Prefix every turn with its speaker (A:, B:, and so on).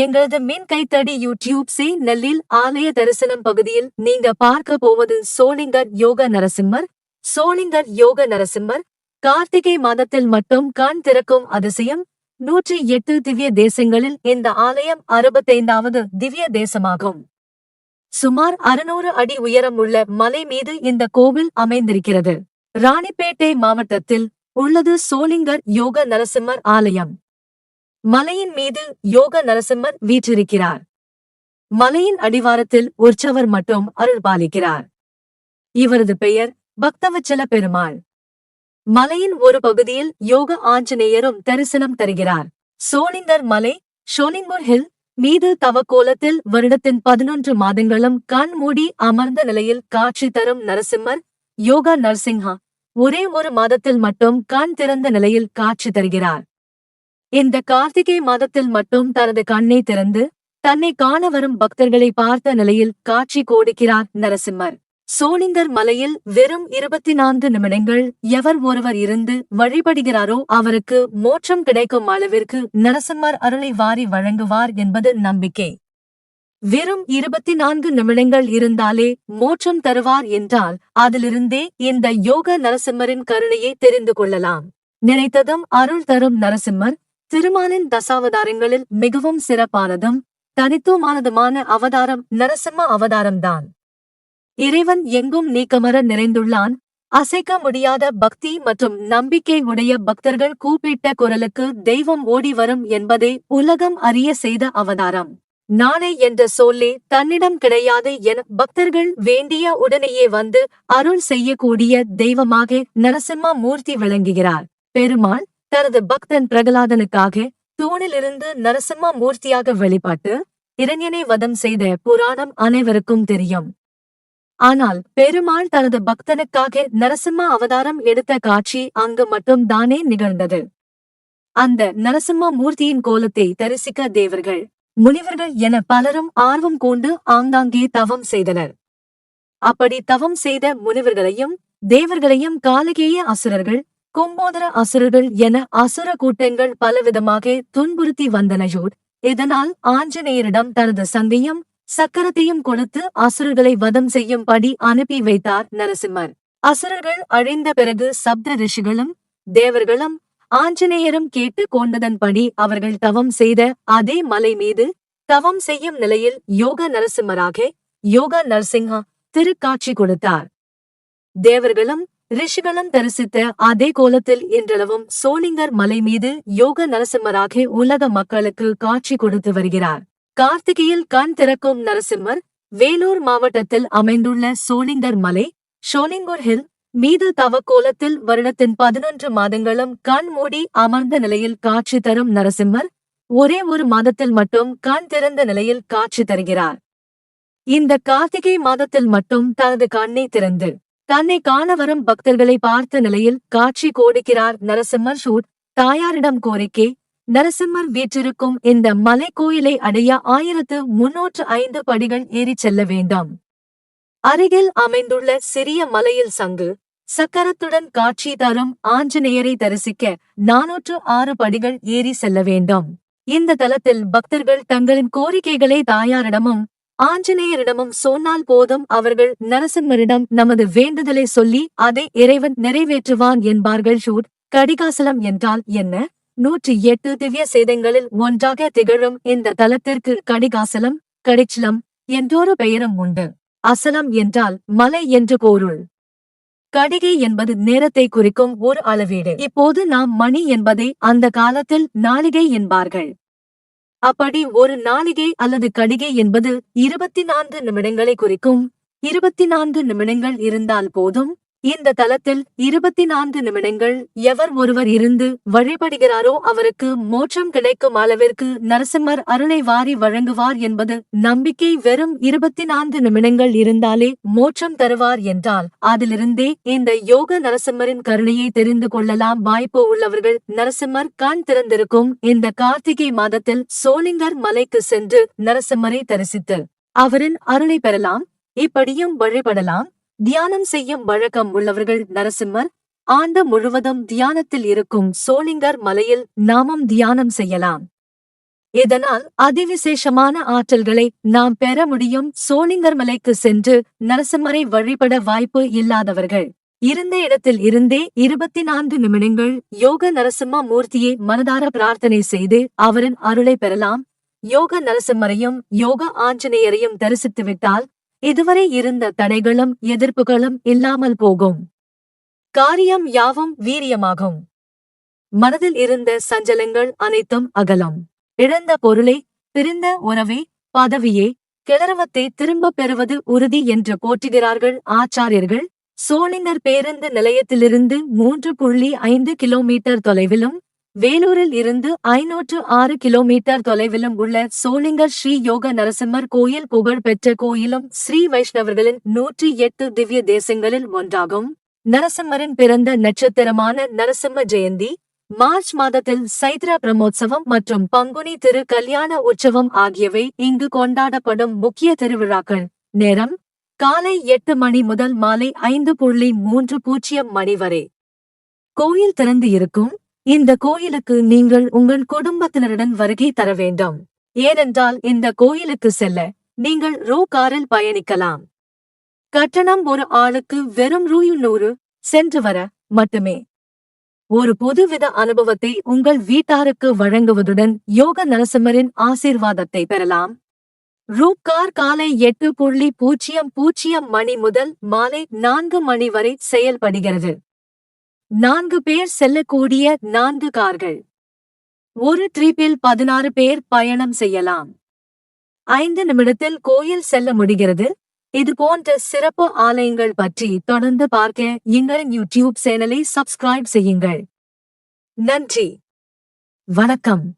A: எங்களது மின் கைத்தடி யூடியூப் சி நெல்லில் ஆலய தரிசனம் பகுதியில் நீங்க பார்க்க போவது சோளிங்கர் யோக நரசிம்மர். சோளிங்கர் யோக நரசிம்மர் கார்த்திகை மாதத்தில் மட்டும் கண் திறக்கும் அதிசயம். நூற்றி எட்டு திவ்ய தேசங்களில் இந்த ஆலயம் அறுபத்தைந்தாவது திவ்ய தேசமாகும். சுமார் அறுநூறு அடி உயரம் உள்ள மலை மீது இந்த கோவில் அமைந்திருக்கிறது. ராணிப்பேட்டை மாவட்டத்தில் உள்ளது சோளிங்கர் யோக நரசிம்மர் ஆலயம். மலையின் மீது யோக நரசிம்மர் வீற்றிருக்கிறார். மலையின் அடிவாரத்தில் உற்சவர் மட்டும் அருள் பாலிக்கிறார் இவரது பெயர் பக்தவச்சல பெருமாள். மலையின் ஒரு பகுதியில் யோக ஆஞ்சநேயரும் தரிசனம் தருகிறார். சோளிங்கர் மலை ஷோலிங்கூர் ஹில் மீது தவக்கோலத்தில் வருடத்தின் பதினொன்று மாதங்களும் கண் மூடி அமர்ந்த நிலையில் காட்சி தரும் நரசிம்மர் யோகா நரசிம்ஹா ஒரே ஒரு மாதத்தில் மட்டும் கண் திறந்த நிலையில் காட்சி தருகிறார். இந்த கார்த்திகை மாதத்தில் மட்டும் தனது கண்ணை திறந்து தன்னை காண வரும் பக்தர்களை பார்த்த நிலையில் காட்சி கொடுக்கிறார் நரசிம்மர். சோனிந்தர் மலையில் வெறும் இருபத்தி நான்கு நிமிடங்கள் எவர் ஒருவர் இருந்து வழிபடுகிறாரோ அவருக்கு மோட்சம் கிடைக்கும் அளவிற்கு நரசிம்மர் அருளை வாரி வழங்குவார் என்பது நம்பிக்கை. வெறும் இருபத்தி நான்கு நிமிடங்கள் இருந்தாலே மோட்சம் தருவார் என்றால் அதிலிருந்தே இந்த யோக நரசிம்மரின் கருணையை தெரிந்து கொள்ளலாம். நினைத்ததும் அருள் தரும் நரசிம்மர் திருமாலின் தசாவதாரங்களில் மிகவும் சிறப்பானதும் தனித்துவமானதுமான அவதாரம் நரசிம்ம அவதாரம்தான். இறைவன் எங்கும் நீக்கமர நிறைந்துள்ளான். அசைக்க முடியாத பக்தி மற்றும் நம்பிக்கை உடைய பக்தர்கள் கூப்பிட்ட குரலுக்கு தெய்வம் ஓடி வரும் என்பதே உலகம் அறிய செய்த அவதாரம். நாளை என்ற சொல்லே தன்னிடம் கிடையாது என பக்தர்கள் வேண்டிய உடனேயே வந்து அருள் செய்யக்கூடிய தெய்வமாக நரசிம்ம மூர்த்தி விளங்குகிறார். பெருமாள் தனது பக்தன் பிரகலாதனுக்காக தூணிலிருந்து நரசிம்ம மூர்த்தியாக வெளிப்பட்டு இரண்யனை வதம் செய்த புராணம் அனைவருக்கும் தெரியும். ஆனால் பெருமாள் தனது பக்தனுக்காக நரசிம்ம அவதாரம் எடுத்த காட்சி அங்கு மட்டும் தானே நிகழ்ந்தது. அந்த நரசிம்ம மூர்த்தியின் கோலத்தை தரிசிக்க தேவர்கள் முனிவர்கள் என பலரும் ஆர்வம் கொண்டு ஆங்காங்கே தவம் செய்தனர். அப்படி தவம் செய்த முனிவர்களையும் தேவர்களையும் காலகேய அசுரர்கள் கும்போதர அசுரர்கள் என அசுர கூட்டங்கள் பலவிதமாக துன்புறுத்தி வந்தனையோர். இதனால் ஆஞ்சநேயரிடம் தனது சந்தையும் சக்கரத்தையும் கொடுத்து அசுரர்களை வதம் செய்யும்படி அனுப்பி வைத்தார் நரசிம்மர். அசுரர்கள் அழிந்த பிறகு சப்த ரிஷிகளும் தேவர்களும் ஆஞ்சநேயரும் கேட்டு கொண்டதன்படி அவர்கள் தவம் செய்த அதே மலை மீது தவம் செய்யும் நிலையில் யோக நரசிம்மராக யோக நரசிங்கா திருக்காட்சி கொடுத்தார். தேவர்களும் ரிஷிகளும் தரிசித்த அதே கோலத்தில் இன்றளவும் சோளிங்கர் மலை மீது யோக நரசிம்மராக உலக மக்களுக்கு காட்சி கொடுத்து வருகிறார். கார்த்திகையில் கண் திறக்கும் நரசிம்மர் வேலூர் மாவட்டத்தில் அமைந்துள்ள சோளிங்கர் மலை ஷோலிங்கூர் ஹில் மீது தவக்கோலத்தில் வருடத்தின் பதினொன்று மாதங்களும் கண் மூடி அமர்ந்த நிலையில் காட்சி தரும் நரசிம்மர் ஒரே ஒரு மாதத்தில் மட்டும் கண் திறந்த நிலையில் காட்சி தருகிறார். இந்த கார்த்திகை மாதத்தில் மட்டும் தனது கண்ணை திறந்து தன்னை காண வரும் பக்தர்களை பார்த்த நிலையில் காட்சி கோடுகிறார் நரசிம்மர் ஷூட் தாயாரிடம் கோரிக்கை நரசிம்மர் வீற்றிருக்கும் இந்த மலை கோயிலை அடைய ஆயிரத்து முன்னூற்று ஐந்து படிகள் ஏறிச் செல்ல வேண்டாம். அருகில் அமைந்துள்ள சிறிய மலையில் சங்கு சக்கரத்துடன் காட்சி தரும் ஆஞ்சநேயரை தரிசிக்க நானூற்று ஆறு படிகள் ஏறி செல்ல வேண்டும். இந்த தலத்தில் பக்தர்கள் தங்களின் கோரிக்கைகளை தாயாரிடமும் ஆஞ்சநேயரிடமும் சொன்னால் போதும் அவர்கள் நரசிம்மரிடம் நமது வேண்டுதலை சொல்லி அதை இறைவன் நிறைவேற்றுவான் என்பார்கள். ஷூட் கடிகாசலம் என்றால் என்ன? நூற்றி எட்டு திவ்ய சேதங்களில் ஒன்றாக திகழும் இந்த தலத்திற்கு கடிகாசலம் கடிச்சலம் என்றொரு பெயரும் உண்டு. அசலம் என்றால் மலை என்று பொருள். கடிகை என்பது நேரத்தை குறிக்கும் ஒரு அளவீடு. இப்போது நாம் மணி என்பதை அந்த காலத்தில் நாளிகை என்பார்கள். அப்படி ஒரு நாளிகை அல்லது கடிகை என்பது இருபத்தி நான்கு நிமிடங்களை குறிக்கும். இருபத்தி நான்கு நிமிடங்கள் இருந்தால் போதும். இந்த தலத்தில் இருபத்தி நான்கு நிமிடங்கள் எவர் ஒருவர் இருந்து வழிபடுகிறாரோ அவருக்கு மோட்சம் கிடைக்கும் அளவிற்கு நரசிம்மர் அருளை வாரி வழங்குவார் என்பது நம்பிக்கை வெறும் இருபத்தி நான்கு நிமிடங்கள் இருந்தாலே மோட்சம் தருவார் என்றால் அதிலிருந்தே இந்த யோக நரசிம்மரின் கருணையை தெரிந்து கொள்ளலாம் வாய்ப்பு உள்ளவர்கள். நரசிம்மர் கண் திறந்திருக்கும் இந்த கார்த்திகை மாதத்தில் சோளிங்கர் மலைக்கு சென்று நரசிம்மரை தரிசித்து அவரின் அருளை பெறலாம். இப்படியும் வழிபடலாம். தியானம் செய்யும் வழக்கம் உள்ளவர்கள் நரசிம்மர். ஆண்டு முழுவதும் தியானத்தில் இருக்கும் சோளிங்கர் மலையில் நாமும் தியானம் செய்யலாம். இதனால் அதிவிசேஷமான ஆற்றல்களை நாம் பெற முடியும் சோளிங்கர் மலைக்கு சென்று நரசிம்மரை வழிபட வாய்ப்பு இல்லாதவர்கள். இருந்த இடத்தில் இருந்தே இருபத்தி நான்கு நிமிடங்கள் யோக நரசிம்ம மூர்த்தியை மனதார பிரார்த்தனை செய்து அவரின் அருளை பெறலாம். யோக நரசிம்மரையும் யோக ஆஞ்சநேயரையும் தரிசித்துவிட்டால் இதுவரை இருந்த தடைகளும் எதிர்ப்புகளும் இல்லாமல் போகும். காரியம் யாவும் வீரியமாகும். மனதில் இருந்த சஞ்சலங்கள் அனைத்தும் அகலம். இழந்த பொருளை பிரிந்த உறவே பதவியே கிளறவத்தை திரும்பப் பெறுவது உறுதி என்று போற்றுகிறார்கள் ஆச்சாரியர்கள். சோளிங்கர் பேருந்து நிலையத்திலிருந்து மூன்று புள்ளி ஐந்து கிலோமீட்டர் தொலைவிலும் வேலூரில் இருந்து ஐநூற்று ஆறு கிலோமீட்டர் தொலைவிலும் உள்ள சோளிங்கர் ஸ்ரீ யோக நரசிம்மர் கோயில் புகழ் பெற்ற கோயிலும் ஸ்ரீ வைஷ்ணவர்களின் நூற்றி எட்டு திவ்ய தேசங்களில் ஒன்றாகும். நரசிம்மரின் பிறந்த நட்சத்திரமான நரசிம்ம ஜெயந்தி மார்ச் மாதத்தில் சைத்ரா பிரமோத்சவம் மற்றும் பங்குனி திரு கல்யாண உற்சவம் ஆகியவை இங்கு கொண்டாடப்படும் முக்கிய திருவிழாக்கள். நேரம் காலை எட்டு மணி முதல் மாலை ஐந்து புள்ளி மூன்று பூஜ்ஜியம் மணி வரை. கோயில் திறந்து இருக்கும் இந்த கோயிலுக்கு நீங்கள் உங்கள் குடும்பத்தினருடன் வருகை தர வேண்டும். ஏனென்றால் இந்த கோயிலுக்கு செல்ல நீங்கள் ரூ காரில் பயணிக்கலாம். கட்டணம் ஒரு ஆளுக்கு வெறும் ரூ நூறு சென்று வர மட்டுமே. ஒரு புதுவித அனுபவத்தை உங்கள் வீட்டாருக்கு வழங்குவதுடன் யோக நரசிம்மரின் ஆசீர்வாதத்தை பெறலாம். ரூப்கார் காலை எட்டு புள்ளி பூஜ்ஜியம் பூஜ்ஜியம் மணி முதல் மாலை நான்கு மணி வரை செயல்படுகிறது. நான்கு பேர் செல்லக்கூடிய நான்கு கார்கள். ஒரு ட்ரிப்பில் பதினாறு பேர் பயணம் செய்யலாம். ஐந்து நிமிடத்தில் கோயில் செல்ல முடிகிறது. இது போன்ற சிறப்பு ஆலயங்கள் பற்றி தொடர்ந்து பார்க்க எங்களின் யூடியூப் சேனலை சப்ஸ்கிரைப் செய்யுங்கள். நன்றி. வணக்கம்.